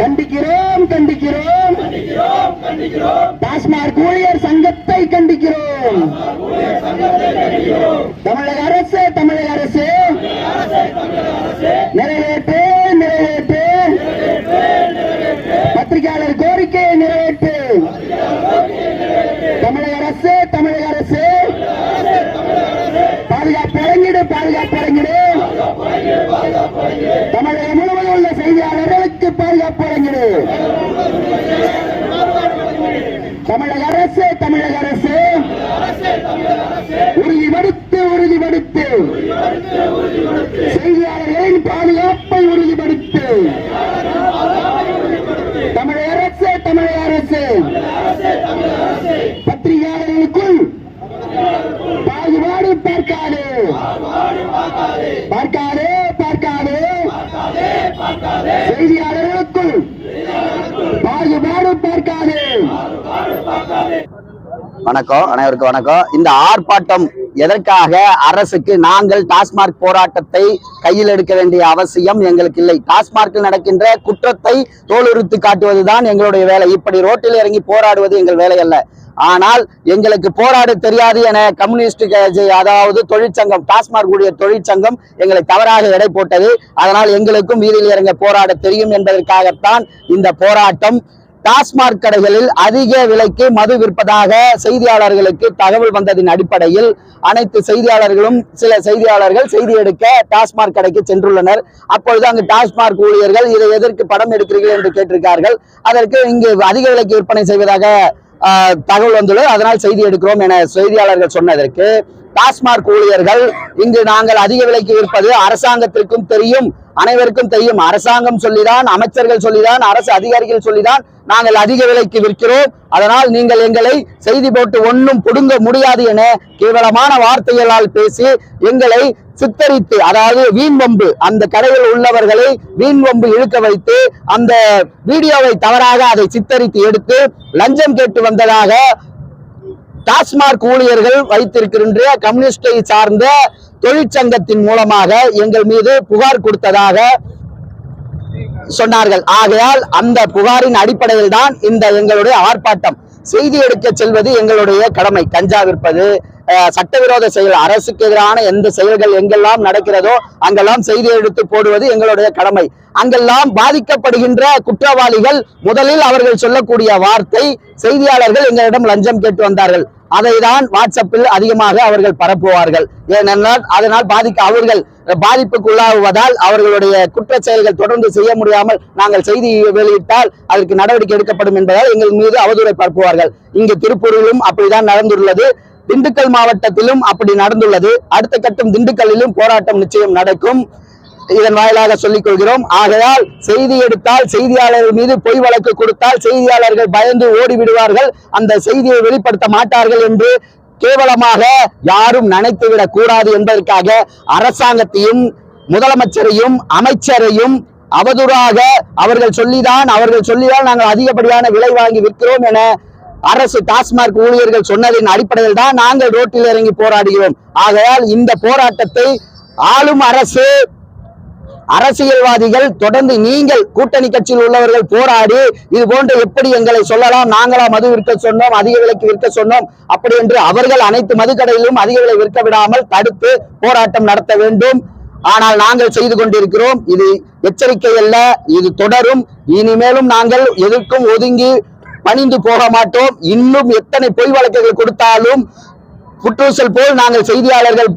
கண்டிக்கிறோம். கண்டிக்கிறோம் டாஸ்மாக் ஊழியர் சங்கத்தை கண்டிக்கிறோம். தமிழக அரசு தமிழக அரசு. நிறைவேற்று நிறைவேற்று. பத்திரிகையாளர் கோரிக்கையை நிறைவேற்று. தமிழக அரசு தமிழக அரசு. பாதுகாப்பு வழங்கிடு பாதுகாப்பு வழங்கிடு. தமிழகம் முழுவதும் உள்ள செய்தியாளர்களுக்கு பாதுகாப்பு வழங்கிடு தமிழக அரசு தமிழக அரசு. உறுதிப்படுத்து உறுதிப்படுத்து செய்தியாளர்களின் பாதுகாப்பை உறுதிப்படுத்து தமிழக அரசு தமிழக அரசு. பத்திரிகையாளர்களுக்குள் பாகுபாடு பார்க்காது. பார்க்காது பார்க்காது. செய்தியாளர் பாகுபாடு பார்க்காது வணக்கம் அனைவருக்கும் வணக்கம். இந்த ஆர்ப்பாட்டம் எதற்காக அரசுக்கு நாங்கள் டாஸ்மாக் போராட்டத்தை கையில் எடுக்க வேண்டிய அவசியம் எங்களுக்கு இல்லை. டாஸ்மார்க்கில் நடக்கின்ற குற்றத்தை தோலுரித்து காட்டுவதுதான் எங்களுடைய வேலை. இப்படி ரோட்டில் இறங்கி போராடுவது எங்கள் வேலை அல்ல. ஆனால் எங்களுக்கு போராட தெரியாது என கம்யூனிஸ்ட் கட்சி, அதாவது தொழிற்சங்கம் டாஸ்மார்க் உடைய தொழிற்சங்கம் எங்களை தவறாக எடை போட்டது. அதனால் எங்களுக்கும் வீதியில் இறங்க போராட தெரியும் என்பதற்காகத்தான் இந்த போராட்டம் டாஸ்மாக் கடைகளில் அதிக விலைக்கு மது விற்பதாக செய்தியாளர்களுக்கு தகவல் வந்ததின் அடிப்படையில் அனைத்து செய்தியாளர்களும் சில செய்தியாளர்கள் செய்தி எடுக்க டாஸ்மாக் கடைக்கு சென்றுள்ளனர். அப்பொழுது அங்கு டாஸ்மாக் ஊழியர்கள் இதை எதற்கு படம் எடுக்கிறீர்கள் என்று கேட்டிருக்கார்கள். அதற்கு இங்கு அதிக விலைக்கு விற்பனை செய்வதாக தகவல் வந்துள்ளது. அதனால் செய்தி எடுக்கிறோம் என செய்தியாளர்கள் சொன்னதற்கு டாஸ்மாக் ஊழியர்கள் இங்கு நாங்கள் அதிக விலைக்கு விற்பது அரசாங்கத்திற்கும் தெரியும். அனைவருக்கும் தெரியும். அரசாங்கம் சொல்லிதான் அமைச்சர்கள் சொல்லிதான் அரசு அதிகாரிகள் சொல்லிதான் நாங்கள் அதிக விலைக்கு விற்கிறோம். அதனால் நீங்கள் எங்களை செய்தி போட்டு ஒன்றும் புடுங்க முடியாது என கேவலமான வார்த்தைகளால் பேசி எங்களை சித்தரித்து அதாவது வீண்வம்பு அந்த கடையில் உள்ளவர்களை வீண்வம்பு இழுக்க வைத்து அந்த வீடியோவை தவறாக அதை சித்தரித்து எடுத்து லஞ்சம் கேட்டு வந்ததாக டாஸ்மாக் ஊழியர்கள் வைத்திருக்கின்ற கம்யூனிஸ்டை சார்ந்த தொழிற்சங்கத்தின் மூலமாக எங்கள் மீது புகார் கொடுத்ததாக சொன்னார்கள். ஆகையால் அந்த புகாரின் அடிப்படையில் தான் இந்த எங்களுடைய ஆர்ப்பாட்டம். செய்தி எடுக்க செல்வது எங்களுடைய கடமை. கஞ்சா விற்பது சட்டவிரோத செயல் அரசுக்கு எதிரான எந்த செயல்கள் எங்கெல்லாம் நடக்கிறதோ அங்கெல்லாம் செய்தி எடுத்து போடுவது எங்களுடைய கடமை. அங்கெல்லாம் பாதிக்கப்படுகின்ற குற்றவாளிகள் முதலில் அவர்கள் சொல்லக்கூடிய வார்த்தை செய்தியாளர்கள் எங்களிடம் லஞ்சம் கேட்டு வந்தார்கள். அதை தான் வாட்ஸ்அப்பில் அதிகமாக அவர்கள் பரப்புவார்கள். ஏனென்றால் அதனால் பாதிக்க அவர்கள் பாதிப்புக்குள்ளாகுவதால் அவர்களுடைய குற்ற செயல்கள் தொடர்ந்து செய்ய முடியாமல் நாங்கள் செய்தி வெளியிட்டால் அதற்கு நடவடிக்கை எடுக்கப்படும் என்பதால் எங்கள் மீது அவதூறை பரப்புவார்கள். இங்கு திருப்பூரிலும் அப்படிதான் நடந்துள்ளது. திண்டுக்கல் மாவட்டத்திலும் அப்படி நடந்துள்ளது. அடுத்த கட்டம் திண்டுக்கல்லிலும் போராட்டம் நிச்சயம் நடக்கும். இதன் வாயிலாக சொல்லிக் கொள்கிறோம். ஆகையால் செய்தி எடுத்தால் செய்தியாளர்கள் மீது பொய் வழக்கு கொடுத்தால் செய்தியாளர்கள் பயந்து ஓடி விடுவார்கள் அந்த செய்தியை வெளிப்படுத்த மாட்டார்கள் என்று கேவலமாக யாரும் நினைத்துவிடக் கூடாது என்பதற்காக அரசாங்கத்தையும் முதலமைச்சரையும் அமைச்சரையும் அவதூறாக அவர்கள் சொல்லிதான் அவர்கள் சொல்லிதான் நாங்கள் அதிகப்படியான விலை வாங்கி விற்கிறோம் என அரசு டாஸ்மாக் ஊழியர்கள் சொன்னதின் அடிப்படையில் தான் நாங்கள் ரோட்டில் இறங்கி போராடுகிறோம். ஆகையால் இந்த போராட்டத்தை ஆளும் அரசு அரசியல்வாதிகள் தொடர்ந்து நீங்கள் கூட்டணி கட்சியில் உள்ளவர்கள் போராடி இது போன்று எப்படி எங்களை சொல்லலாம் நாங்களா மது விற்க சொன்னோம் அதிக விலைக்கு விற்க சொன்னோம் அப்படி என்று அவர்கள் அனைத்து மதுக்கடையிலும் அதிக விலை விற்க விடாமல் தடுத்து போராட்டம் நடத்த வேண்டும். ஆனால் நாங்கள் செய்து கொண்டிருக்கிறோம் இது எச்சரிக்கை அல்ல இது தொடரும். இனிமேலும் நாங்கள் எதிர்க்கும் ஒதுங்கி பணிந்து போக மாட்டோம். இன்னும் எத்தனை பொய் வழக்குகள் கொடுத்தாலும் புற்றூசல் போல் நாங்கள் செய்தியாளர்கள்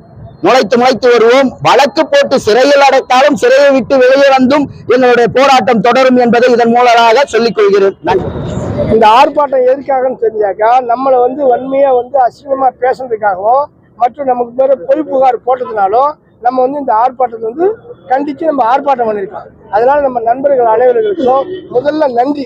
முளைத்து முளைத்து வருவோம். வழக்கு போட்டு சிறையில் அடைத்தாலும் சிறையை விட்டு வெளியே வந்தும் எங்களுடைய போராட்டம் தொடரும் என்பதை இதன் மூலமாக சொல்லிக் கொள்கிறேன். நன்றி. இந்த ஆர்ப்பாட்டம் எதுக்காகன்னு தெரிஞ்சாக்கா நம்மளை வந்து வன்மையா வந்து அசிங்கமாக பேசுனதுக்காகவும் மற்றும் நமக்கு பேர் பொய் புகார் போட்டதுனாலும் நம்ம வந்து இந்த ஆர்ப்பாட்டத்தை வந்து கண்டித்து நம்ம ஆர்ப்பாட்டம் பண்ணியிருக்கோம். அதனால நம்ம நண்பர்கள் அனைவர்களுக்கும் முதல்ல நன்றி.